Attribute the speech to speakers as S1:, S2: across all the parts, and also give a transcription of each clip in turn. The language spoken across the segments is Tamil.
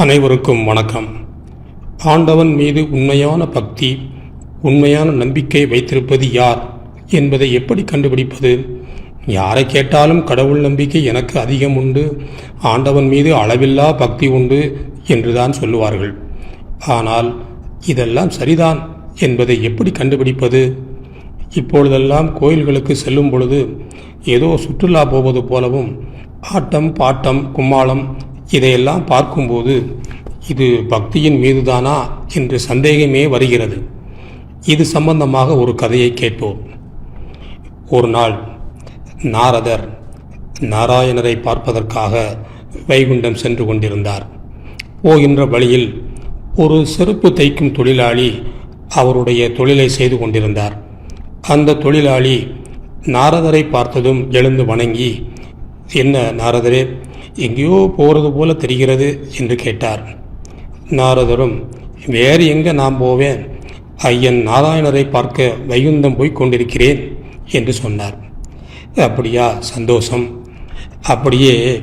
S1: அனைவருக்கும் வணக்கம். ஆண்டவன் மீது உண்மையான பக்தி உண்மையான நம்பிக்கை வைத்திருப்பது யார் என்பதை எப்படி கண்டுபிடிப்பது? யாரை கேட்டாலும் கடவுள் நம்பிக்கை எனக்கு அதிகம் உண்டு ஆண்டவன் மீது அளவில்லா பக்தி உண்டு என்றுதான் சொல்லுவார்கள். ஆனால் இதெல்லாம் சரிதான் என்பதை எப்படி கண்டுபிடிப்பது? இப்பொழுதெல்லாம் கோயில்களுக்கு செல்லும் பொழுது ஏதோ சுற்றுலா போவது போலவும் ஆட்டம் பாட்டம் கும்மாளம் இதையெல்லாம் பார்க்கும்போது இது பக்தியின் மீதுதானா என்று சந்தேகமே வருகிறது. இது சம்பந்தமாக ஒரு கதையை கேட்போம் ஒரு நாள் நாரதர் நாராயணரை பார்ப்பதற்காக வைகுண்டம் சென்று கொண்டிருந்தார். போகின்ற வழியில் ஒரு செருப்பு தைக்கும் தொழிலாளி அவருடைய தொழிலை செய்து கொண்டிருந்தார். அந்த தொழிலாளி நாரதரை பார்த்ததும் எழுந்து வணங்கி என்ன நாரதரே எங்கேயோ போகிறது போல தெரிகிறது என்று கேட்டார். நாரதரும் வேறு எங்கே நான் போவேன்? ஐயன் நாராயணரை பார்க்க வைகுந்தம் போய் கொண்டிருக்கிறேன் என்று சொன்னார். அப்படியா சந்தோஷம். அப்படியே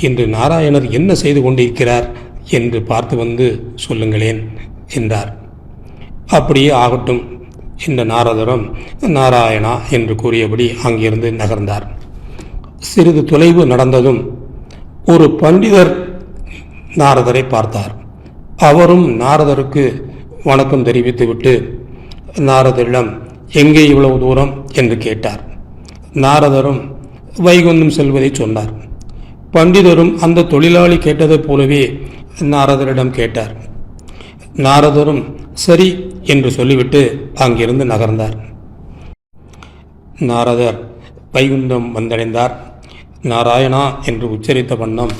S1: இன்று நாராயணர் என்ன செய்து கொண்டிருக்கிறார் என்று பார்த்து வந்து சொல்லுங்களேன் என்றார். அப்படியே ஆகட்டும் என்ற நாரதரும் நாராயணா என்று கூறியபடி அங்கிருந்து நகர்ந்தார். சிறிது தொலைவு நடந்ததும் ஒரு பண்டிதர் நாரதரை பார்த்தார். அவரும் நாரதருக்கு வணக்கம் தெரிவித்துவிட்டு நாரதரிடம் எங்கே இவ்வளவு தூரம்? என்று கேட்டார். நாரதரும் வைகுந்தம் செல்வதை சொன்னார். பண்டிதரும் அந்த தொழிலாளி கேட்டதைப் போலவே நாரதரிடம் கேட்டார். நாரதரும் சரி என்று சொல்லிவிட்டு அங்கிருந்து நகர்ந்தார். நாரதர் வைகுந்தம் வந்தடைந்தார். நாராயணா என்று உச்சரித்த வண்ணம்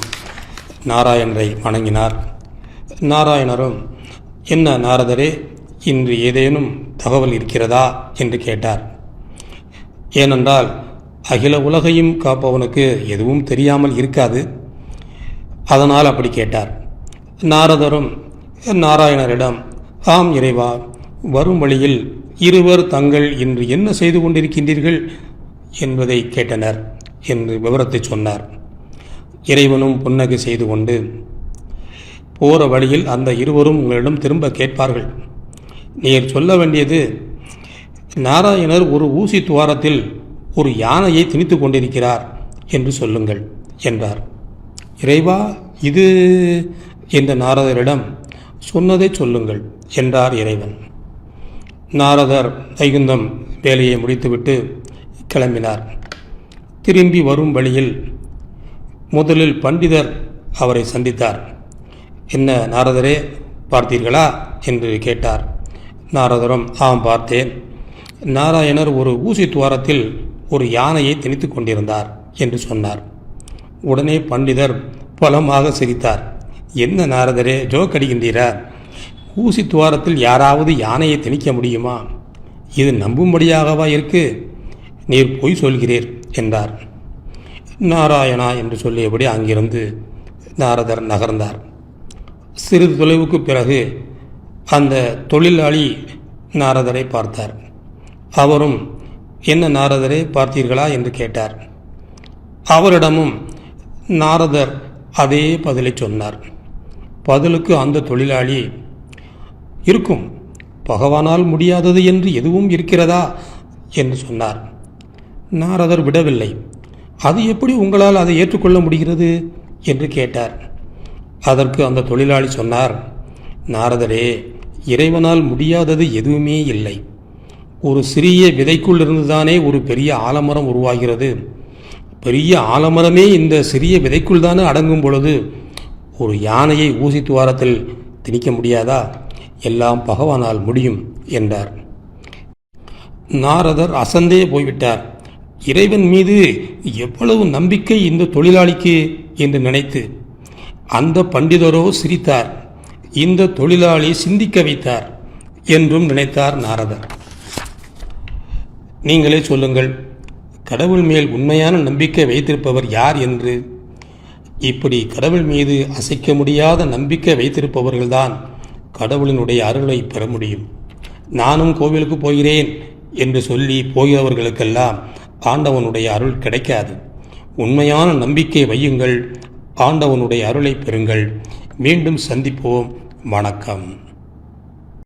S1: நாராயணரை வணங்கினார். நாராயணரும் என்ன நாரதரே இன்று ஏதேனும் தகவல் இருக்கிறதா? என்று கேட்டார். ஏனென்றால் அகில உலகையும் காப்பவனுக்கு எதுவும் தெரியாமல் இருக்காது. அதனால் அப்படி கேட்டார். நாரதரும் நாராயணரிடம் ஆம் இறைவா வரும் வழியில் இருவர் தங்கள் இன்று என்ன செய்து கொண்டிருக்கின்றீர்கள்? என்பதை கேட்டனர். என்று விவரத்தை சொன்னார். இறைவனும் புன்னகை செய்து கொண்டு போகிற வழியில் அந்த இருவரும் உங்களிடம் திரும்ப கேட்பார்கள். நீர் சொல்ல வேண்டியது நாராயணர் ஒரு ஊசி துவாரத்தில் ஒரு யானையை திணித்து கொண்டிருக்கிறார் என்று சொல்லுங்கள் என்றார். இறைவா இது என்ற நாரதரிடம் சொன்னதை சொல்லுங்கள் என்றார் இறைவன். நாரதர் வைகுந்தம் வேலையை முடித்துவிட்டு கிளம்பினார். திரும்பி வரும் வழியில் முதலில் பண்டிதர் அவரை சந்தித்தார். என்ன நாரதரே பார்த்தீர்களா? என்று கேட்டார். நாரதரும் ஆம் பார்த்தேன். நாராயணர் ஒரு ஊசி துவாரத்தில் ஒரு யானையை திணித்து கொண்டிருந்தார் என்று சொன்னார். உடனே பண்டிதர் பலமாக சிரித்தார். என்ன நாரதரே ஜோக் அடிக்கின்றீரா? ஊசி துவாரத்தில் யாராவது யானையை திணிக்க முடியுமா? இது நம்பும்படியாகவா இருக்கு? நீர் பொய் சொல்கிறீர். என்றார். நாராயணா என்று சொல்லியபடி அங்கிருந்து நாரதர் நகர்ந்தார். சிறிது தொலைவுக்கு பிறகு அந்த தொழிலாளி நாரதரை பார்த்தார். அவரும் என்ன நாரதரை பார்த்தீர்களா? என்று கேட்டார். அவரிடமும் நாரதர் அதே பதிலை சொன்னார். பதிலுக்கு அந்த தொழிலாளி இருக்கும் பகவானால் முடியாதது என்று எதுவும் இருக்கிறதா? என்று சொன்னார். நாரதர் விடவில்லை. அது எப்படி உங்களால் அதை ஏற்றுக்கொள்ள முடிகிறது? என்று கேட்டார். அதற்கு அந்த தொழிலாளி சொன்னார் நாரதரே இறைவனால் முடியாதது எதுவுமே இல்லை. ஒரு சிறிய விதைக்குள் இருந்துதானே ஒரு பெரிய ஆலமரம் உருவாகிறது. பெரிய ஆலமரமே இந்த சிறிய விதைக்குள் தானே அடங்கும் பொழுது ஒரு யானையை ஊசி துவாரத்தில் திணிக்க முடியாதா? எல்லாம் பகவானால் முடியும் என்றார். நாரதர் அசந்தே போய்விட்டார். இறைவன் மீது எவ்வளவு நம்பிக்கை இந்த தொழிலாளிக்கு என்று நினைத்து அந்த பண்டிதரோ சிரித்தார். இந்த தொழிலாளி சிந்திக்க வைத்தார் என்றும் நினைத்தார் நாரதர். நீங்களே சொல்லுங்கள் கடவுள் மேல் உண்மையான நம்பிக்கை வைத்திருப்பவர் யார் என்று? இப்படி கடவுள் மீது அசைக்க முடியாத நம்பிக்கை வைத்திருப்பவர்கள்தான் கடவுளினுடைய அருளை பெற முடியும். நானும் கோவிலுக்கு போகிறேன் என்று சொல்லி போகிறவர்களுக்கெல்லாம் ஆண்டவனுடைய அருள் கிடைக்காது. உண்மையான நம்பிக்கை வையுங்கள். ஆண்டவனுடைய அருளை பெறுங்கள். மீண்டும் சந்திப்போம். வணக்கம்.